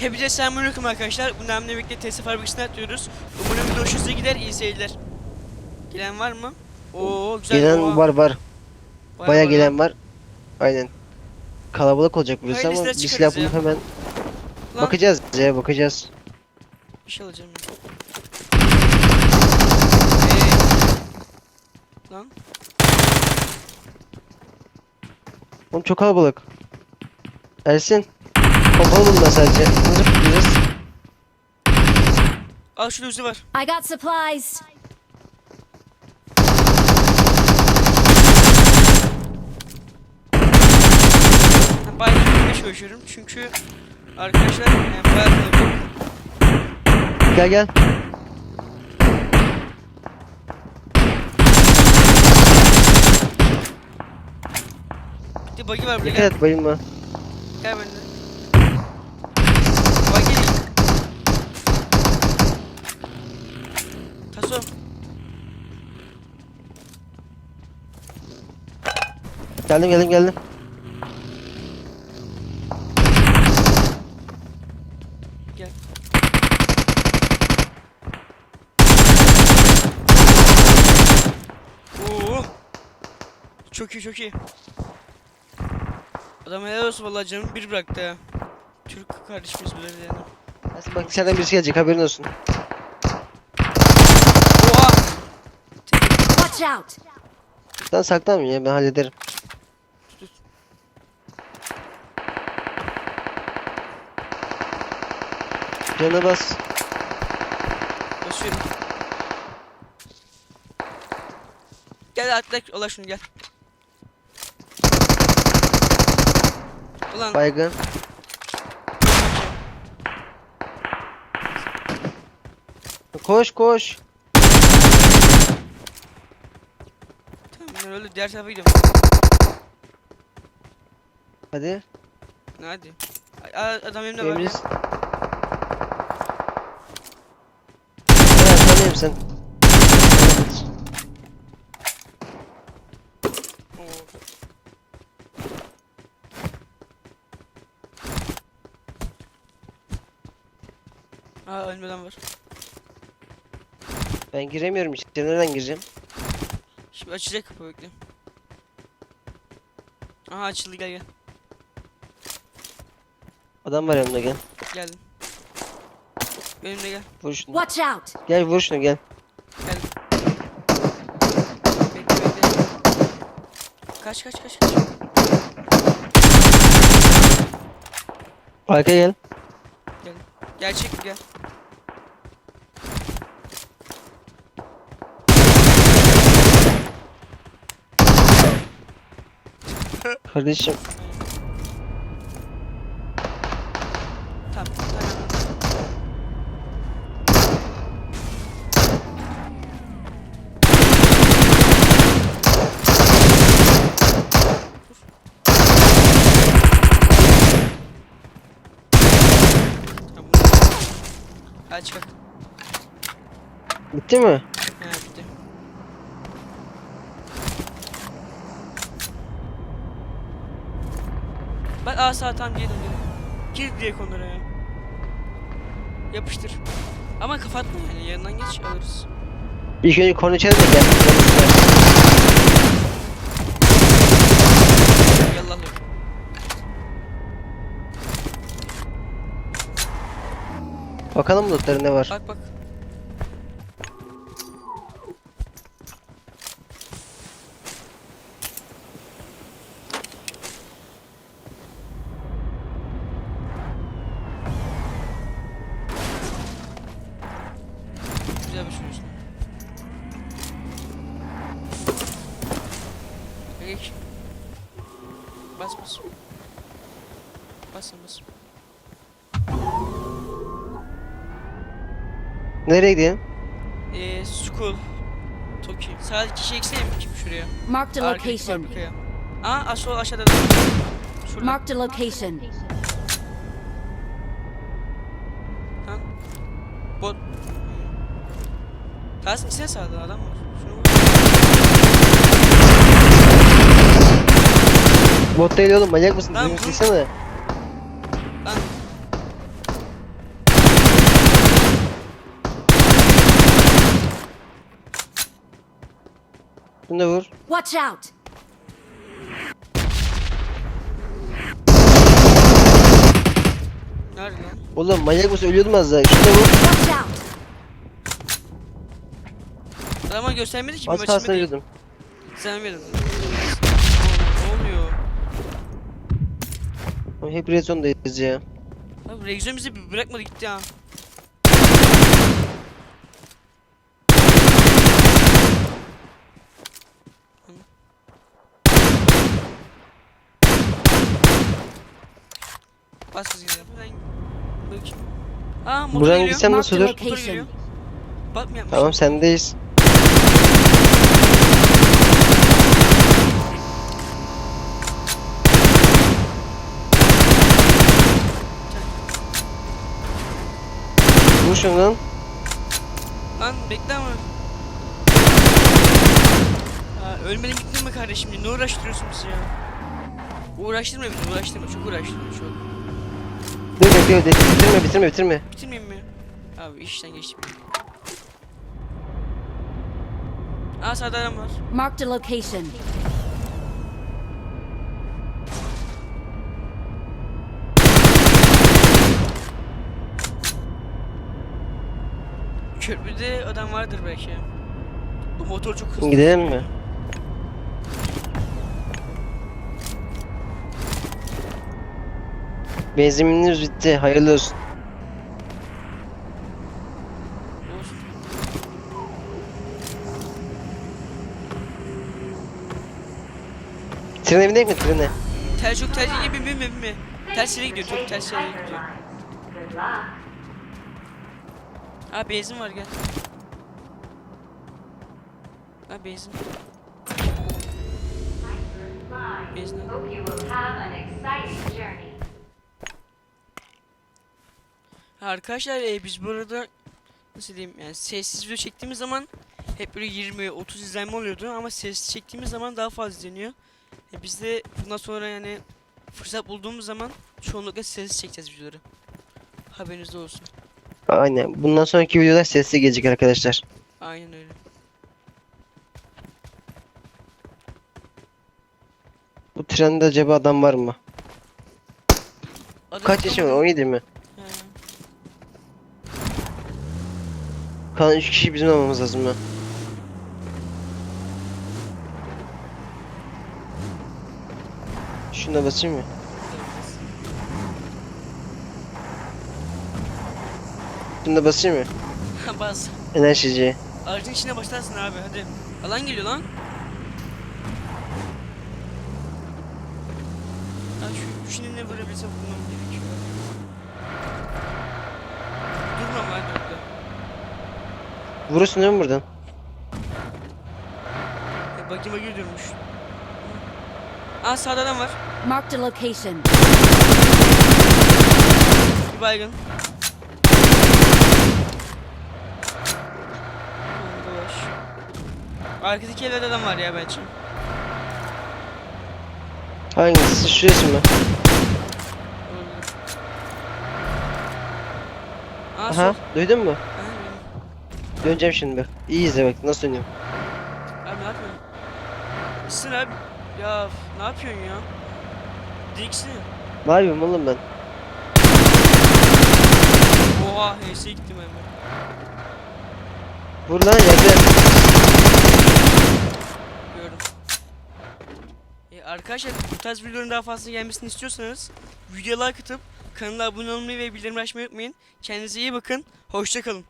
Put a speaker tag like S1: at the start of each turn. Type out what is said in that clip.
S1: Hepinize selamünaleyküm arkadaşlar. Bundan birlikte TS fabrikasına atlıyoruz. Umarım video hoşunuza gider. İyi seyirler. Gelen var mı? Oo güzel.
S2: Gelen
S1: Oha.
S2: var var.
S1: Bayağı
S2: Baya
S1: var.
S2: gelen var. Aynen. Kalabalık olacak burası ama bir silah bulup hemen
S1: Lan,
S2: bakacağız ya bakacağız.
S1: Bir şey alacağım. Ee, lan.
S2: Oğlum çok kalabalık. Ersin. Pompalı bunlar sadece. Nasıl tutacağız?
S1: Al şurada uzi var.
S3: I got supplies.
S1: Ben bayağı gitmeye çalışıyorum. Çünkü arkadaşlar yani bayağı kalabalık.
S2: Gel gel.
S1: Bitti buggy var burada.
S2: Dikkat
S1: Gel,
S2: et bayılma.
S1: gel benimle.
S2: Geldim geldim geldim.
S1: Gel. Oo. Çok iyi çok iyi. Adam helal olsun vallahi canım bir bıraktı ya. Türk kardeşimiz böyle yani.
S2: Ersin bak dışarıdan birisi gelecek haberin olsun.
S1: Oha!
S3: Watch out.
S2: Sen saklanma ya ben hallederim. Canına bas.
S1: Basıyorum. Gel atla ola şunu gel. Ulan
S2: Baygın. Koş koş.
S1: tamam ben öyle diğer tarafa gidiyorum.
S2: Hadi.
S1: Hadi. Adam elimde var.
S2: Emriz. Ben arkandayım sen.
S1: Oo. Aa ölmeden var.
S2: Ben giremiyorum işte. Nereden gireceğim?
S1: Şimdi açacak kapı bekle. Aha açıldı gel gel.
S2: Adam var yanımda gel.
S1: Geldim. Benimle gel.
S2: Vur şunu.
S3: Watch out.
S2: Gel vur şunu gel.
S1: Geldim. Bekle bekle. Kaç kaç kaç kaç.
S2: Arka gel.
S1: Gerçek mi gel.
S2: Kardeşim.
S1: Tamam tamam. Tamam. Hadi çıkart.
S2: Bitti mi?
S1: He bitti. Bak aa sağ tam geri döndü. Gir direkt onlara ya. Yapıştır. Ama kapatma yani yanından geç alırız.
S2: İlk önce konuşalım da gel.
S1: Yallah
S2: Bakalım lootları ne var.
S1: Bak bak. Güzel bir şey üstüne. Geç. Bas bas. Basın
S2: Nereye gidelim?
S1: Eee school. Toki. Sadece kişi eksiğe mi kim şuraya?
S3: Marked a location.
S1: fabrikaya. Aa sol aşağıda. Şurada.
S3: Marked a location.
S1: Lan. Bot. Tahsin sen sağda adam var. Şunu.
S2: Bot değil oğlum manyak mısın?
S1: Lan bu-
S2: Silsene.
S1: Lan.
S2: Şunu da vur.
S3: Watch out!
S1: Nerede lan?
S2: Oğlum manyak mısın? Ölüyordum az daha. Şunu da vur.
S3: Watch out!
S1: Adama göstermedi ki.
S2: Az kalsın
S1: değil.
S2: ölüyordum.
S1: Sen verin. Ne oluyor?
S2: Oğlum Hep red zone'dayız ya.
S1: Abi Rexon bizi bırakmadı gitti ha. Bas kız gidelim. Buradan bakayım. Aa motor
S2: Buradan
S1: geliyor.
S2: gitsem nasıl olur?
S1: Motor geliyor. Bak mı yapmış?
S2: Tamam sendeyiz. Vur şunu lan.
S1: Lan bekle ama. Aa, ölmeden gittin mi kardeşim? Ne uğraştırıyorsun bizi ya? Uğraştırma bizi, uğraştırma. Çok uğraştırma an.
S2: Dur bekle bekle. Bitirme bitirme bitirme.
S1: Bitirmeyeyim mi? Abi işten geçtim. Aa sağda adam var.
S3: Marked a location.
S1: Köprüde adam vardır belki. Bu motor çok hızlı.
S2: Gidelim mi? Benzinimiz bitti. Hayırlı olsun. Trene binek mi trene?
S1: Tel çok tel gibi binme binme. Ters yere gidiyor çok ters yere gidiyor. Aa benzin var gel. Aa benzin. Benzin.
S4: Hope you will have an exciting journey.
S1: Arkadaşlar e, biz burada nasıl diyeyim yani sessiz video çektiğimiz zaman hep böyle 20-30 izlenme oluyordu ama sessiz çektiğimiz zaman daha fazla izleniyor. E, biz de bundan sonra yani fırsat bulduğumuz zaman çoğunlukla sessiz çekeceğiz videoları. Haberiniz olsun.
S2: Aynen. Bundan sonraki videolar sesli gelecek arkadaşlar.
S1: Aynen öyle.
S2: Bu trende acaba adam var mı?
S1: Adı
S2: Kaç yaşı var? 17 mi? Kalan 3 kişi bizim olmamız lazım mı? Şuna basayım mı? Şuna basayım mı?
S1: Bas.
S2: Enerjici.
S1: Aracın içine başlarsın abi hadi. Alan geliyor lan. Ha şu şimdi ne vurabilsem bulmam gerekiyor.
S2: Vurursun değil mi buradan?
S1: E, bakayım durmuş. Aa sağda adam var.
S3: Marked a location.
S1: Bir baygın. Dolaş. Arkadaki evde adam var ya bence.
S2: Hangisi? Şurası mı?
S1: Aa
S2: Aha.
S1: sol.
S2: Duydun mu? Döneceğim şimdi bak. İyi izle bak. Nasıl dönüyorum.
S1: Abi ne yapıyorsun? Gitsin abi. Ya ne yapıyorsun ya? Diksin.
S2: Ne yapıyorum oğlum ben?
S1: Oha HS'ye gittim hemen.
S2: Vur lan yerde.
S1: Gördüm. E, arkadaşlar bu tarz videoların daha fazla gelmesini istiyorsanız videoya like atıp kanala abone olmayı ve bildirim açmayı unutmayın. Kendinize iyi bakın. Hoşçakalın.